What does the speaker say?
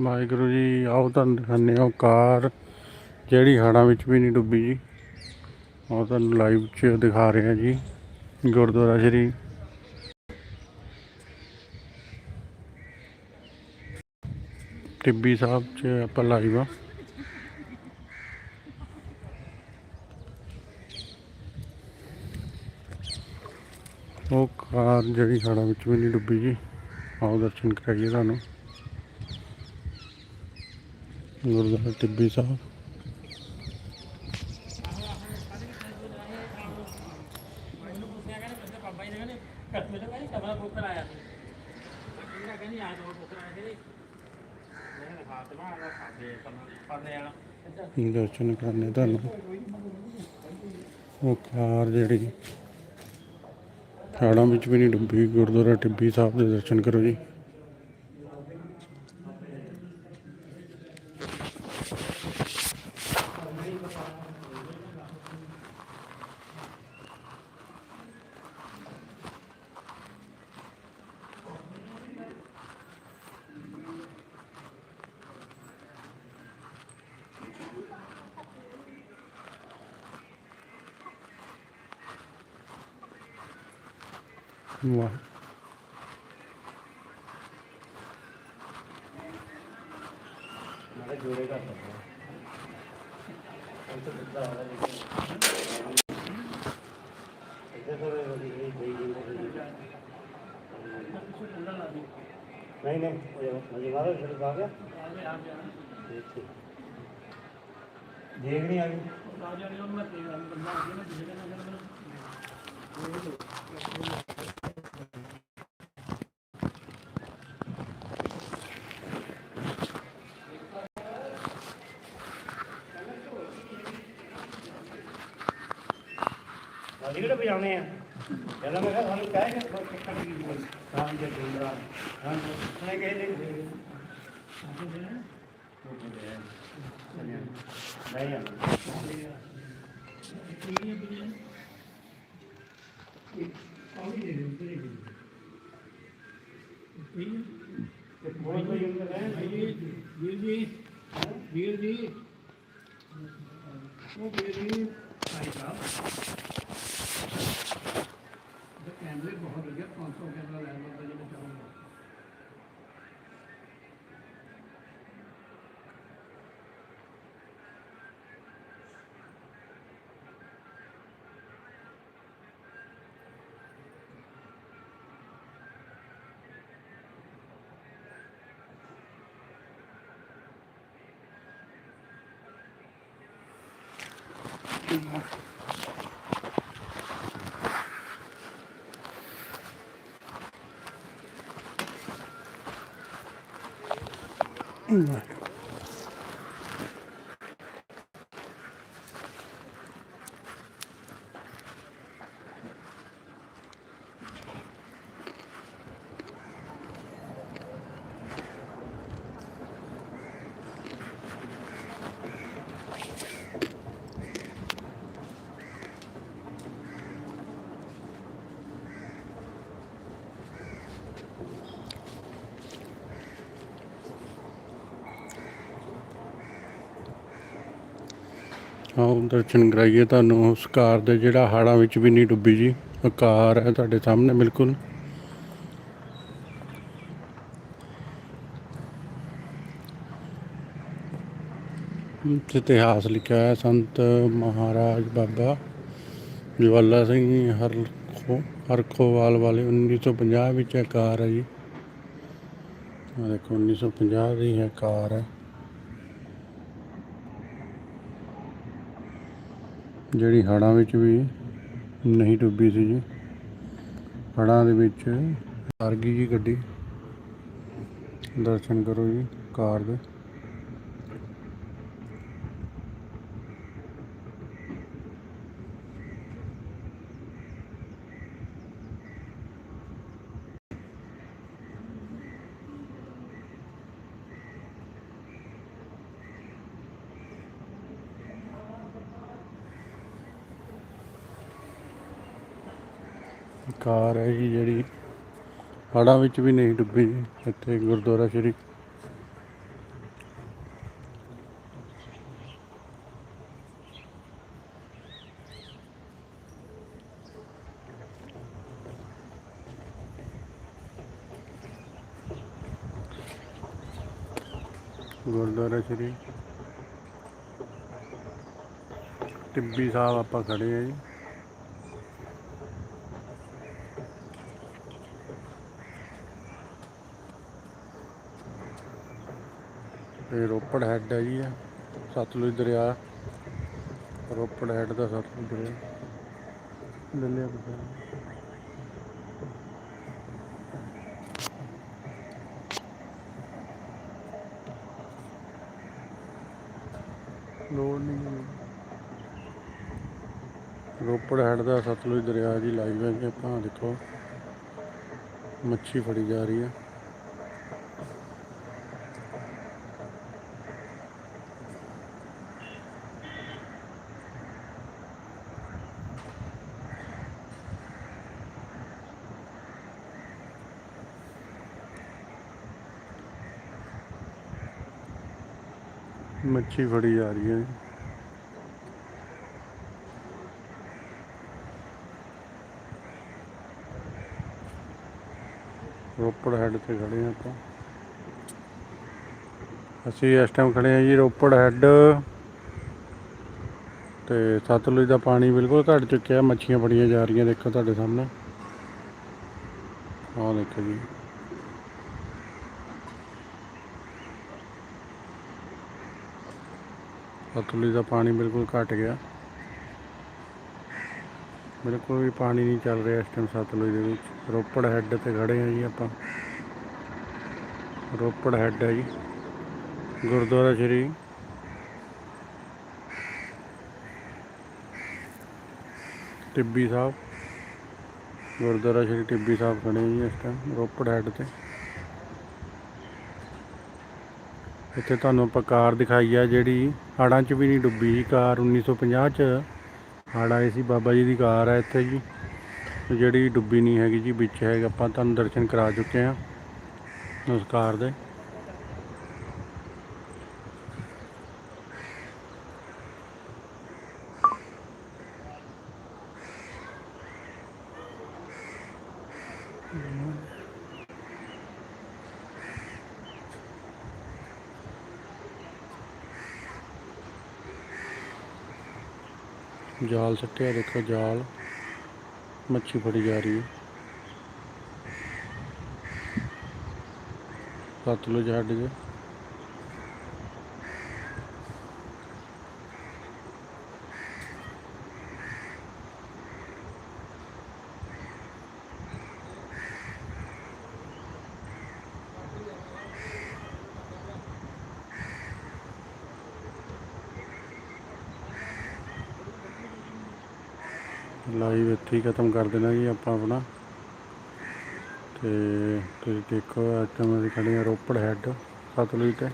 ਵਾਹਿਗੁਰੂ ਜੀ, ਆਓ ਤੁਹਾਨੂੰ ਦਿਖਾਉਂਦੇ ਹਾਂ ਉਹ ਕਾਰ, ਜਿਹੜੀ ਹੜ੍ਹਾਂ ਵਿੱਚ ਵੀ ਨਹੀਂ ਡੁੱਬੀ ਜੀ। ਉਹ ਤੁਹਾਨੂੰ ਲਾਈਵ 'ਚ ਦਿਖਾ ਰਹੇ ਹਾਂ ਜੀ, ਗੁਰਦੁਆਰਾ ਸ਼੍ਰੀ। ਟਿੱਬੀ ਸਾਹਿਬ 'ਚ ਆਪਾਂ ਲਾਈਵ ਆ ਉਹ ਕਾਰ ਜਿਹੜੀ ਹੜ੍ਹਾਂ ਵਿੱਚ ਵੀ ਨਹੀਂ ਡੁੱਬੀ ਜੀ। ਆਓ ਦਰਸ਼ਨ ਕਰਾਈਏ ਤੁਹਾਨੂੰ। ਗੁਰਦੁਆਰਾ ਟਿੱਬੀ ਸਾਹਿਬ। ਦਰਸ਼ਨ ਕਰਨੇ ਤੁਹਾਨੂੰ। ਉਹ ਕਾਰ ਜਿਹੜੀ ਹੜ੍ਹਾਂ ਵਿੱਚ ਵੀ ਨਹੀਂ ਡੁੱਬੀ, ਗੁਰਦੁਆਰਾ ਟਿੱਬੀ ਸਾਹਿਬ ਦੇ ਦਰਸ਼ਨ ਕਰੋ ਜੀ। ਵਾਹ ਮੈਂ ਜੋੜੇ ਕਰ ਸਕਦਾ नहीं नहीं मुझे मारो फिर आ गया ठीक ठीक देखनी आ गई ਅਸੀਂ ਕਿਹੜੇ ਵਜਾਉਣੇ ਆ? ਕਹਿੰਦਾ ਮੈਂ ਕਿਹਾ ਸਾਨੂੰ ਕਹਿ ਕੇ ਟਿਕਟ ਦੀ ਕੋਈ ਹਾਂ ਜੀ ਠੀਕ ਆ ਹਾਂ ਉਹਨੇ ਕਹੇ ਦੇ ਨਹੀਂ ਆ ਕੋਈ ਕੋਈ ਹੁੰਦਾ ਨਹੀਂ ਵੀਰ ਜੀ ਵੀਰ ਜੀ ਉਹ ਵੀਰ ਜੀ Bhai Sahib The candidate for the gift council general and the general government. Thank you. Mm. ਆਓ ਦਰਸ਼ਨ ਕਰਾਈਏ ਤੁਹਾਨੂੰ। ਉਸ ਕਾਰ ਦੇ ਜਿਹੜਾ ਹੜ੍ਹਾਂ ਵਿੱਚ ਵੀ ਨਹੀਂ ਡੁੱਬੀ ਜੀ। ਉਹ ਕਾਰ ਹੈ ਤੁਹਾਡੇ ਸਾਹਮਣੇ, ਬਿਲਕੁਲ। ਇਤਿਹਾਸ ਲਿਖਿਆ ਹੈ ਸੰਤ ਮਹਾਰਾਜ ਬਾਬਾ ਜਵਾਲਾ ਸਿੰਘ ਹਰਖੋ ਹਰਖੋਵਾਲ ਵਾਲੇ 1950 ਵਿੱਚ ਇਹ ਕਾਰ ਹੈ ਜੀ। ਆਹ ਦੇਖੋ 1950 ਦੀ ਹੈ ਕਾਰ ਹੈ। ਜਿਹੜੀ ਹੜ੍ਹਾਂ ਵਿੱਚ ਵੀ ਨਹੀਂ ਡੁੱਬੀ ਸੀ ਜੀ। ਹੜ੍ਹਾਂ ਦੇ ਵਿੱਚ ਹਾਰ ਗਈ ਜੀ ਗੱਡੀ। ਦਰਸ਼ਨ ਕਰੋ ਜੀ, ਕਾਰ ਦੇ। ਕਾਰ ਹੈਗੀ ਜਿਹੜੀ ਹੜਾਂ ਵਿੱਚ ਵੀ ਨਹੀਂ ਡੁੱਬੀ ਇੱਥੇ ਗੁਰਦੁਆਰਾ ਸ਼੍ਰੀ। ਗੁਰਦੁਆਰਾ ਸ਼੍ਰੀ। ਟਿੱਬੀ ਸਾਹਿਬ ਆਪਾਂ ਖੜੇ ਆ ਜੀ। ਇਹ ਰੋਪੜ ਹੈੱਡ ਹੈ ਜੀ ਇਹ ਸਤਲੁਜ ਦਰਿਆ। ਰੋਪੜ ਹੈੱਡ ਦਾ ਸਤਲੁਜ ਦਰਿਆ। ਲੈ ਲਿਆ ਲੋੜ ਨਹੀਂ ਰੋਪੜ ਹੈੱਡ ਦਾ ਸਤਲੁਜ ਦਰਿਆ ਜੀ, ਲਾਈਵ ਹੈ ਜੀ ਆਪਾਂ, ਦੇਖੋ। ਮੱਛੀ ਫੜੀ ਜਾ ਰਹੀ ਹੈ। ਮੱਛੀ ਫੜੀ ਜਾ ਰਹੀ ਹੈ ਜੀ। ਰੋਪੜ ਹੈੱਡ ਤੇ ਖੜੇ ਹਾਂ ਆਪਾਂ। ਅਸੀਂ ਇਸ ਟਾਈਮ ਖੜੇ ਹਾਂ ਜੀ ਰੋਪੜ ਹੈੱਡ ਤੇ ਸਤਲੁਜ ਦਾ ਪਾਣੀ ਬਿਲਕੁਲ ਘਟ ਚੁੱਕਿਆ, ਮੱਛੀਆਂ ਫੜੀਆਂ ਜਾ ਰਹੀਆਂ, ਦੇਖੋ ਤੁਹਾਡੇ ਸਾਹਮਣੇ। ਆਹ ਦੇਖੋ ਜੀ। ਸਤਲੁਜ ਦਾ ਪਾਣੀ ਬਿਲਕੁਲ ਘਟ ਗਿਆ। ਬਿਲਕੁਲ ਵੀ ਪਾਣੀ ਨਹੀਂ ਚੱਲ ਰਿਹਾ ਇਸ ਟਾਈਮ ਸਤਲੁਜ ਦੇ ਵਿੱਚ। ਰੋਪੜ ਹੈੱਡ ਤੇ ਖੜੇ ਆ ਜੀ ਆਪਾਂ। ਰੋਪੜ ਹੈੱਡ ਹੈ ਜੀ। ਗੁਰਦੁਆਰਾ ਸ਼੍ਰੀ। ਟਿੱਬੀ ਸਾਹਿਬ। ਗੁਰਦੁਆਰਾ ਸ਼੍ਰੀ ਟਿੱਬੀ ਸਾਹਿਬ ਖੜੇ ਜੀ ਇਸ ਟਾਈਮ ਰੋਪੜ ਹੈੱਡ ਤੇ। ਇੱਥੇ ਤੁਹਾਨੂੰ ਆਪਾਂ ਕਾਰ ਦਿਖਾਈ ਆ ਜਿਹੜੀ ਹੜ੍ਹਾਂ 'ਚ ਵੀ ਨਹੀਂ ਡੁੱਬੀ ਸੀ, ਕਾਰ 1950 'ਚ। ਹੜ੍ਹ ਆਏ ਸੀ, ਬਾਬਾ ਜੀ ਦੀ ਕਾਰ ਹੈ ਇੱਥੇ ਜੀ। ਜਿਹੜੀ ਡੁੱਬੀ ਨਹੀਂ ਹੈਗੀ ਜੀ, ਵਿੱਚ ਹੈਗਾ, ਆਪਾਂ ਤੁਹਾਨੂੰ ਦਰਸ਼ਨ ਕਰਾ ਚੁੱਕੇ ਹਾਂ ਉਸ ਕਾਰ ਦੇ। ਜਾਲ ਸੱਟਿਆ ਦੇਖੋ ਜਾਲ। ਮੱਛੀ ਫੜੀ ਜਾ ਰਹੀ ਹੈ। ਸਤਲੁਜ ਹੱਡ ਜੇ। ਲਾਈਵ ਇੱਥੇ ਹੀ ਖਤਮ ਕਰ ਦੇਣਾ ਜੀ ਆਪਾਂ ਆਪਣਾ। ਤੇ ਤੁਸੀਂ ਦੇਖੋ, ਅੱਜ ਮੈਂ ਖੜੇ ਹਾਂ ਰੋਪੜ ਹੈੱਡ ਸਤਲੁਜ ਤੇ।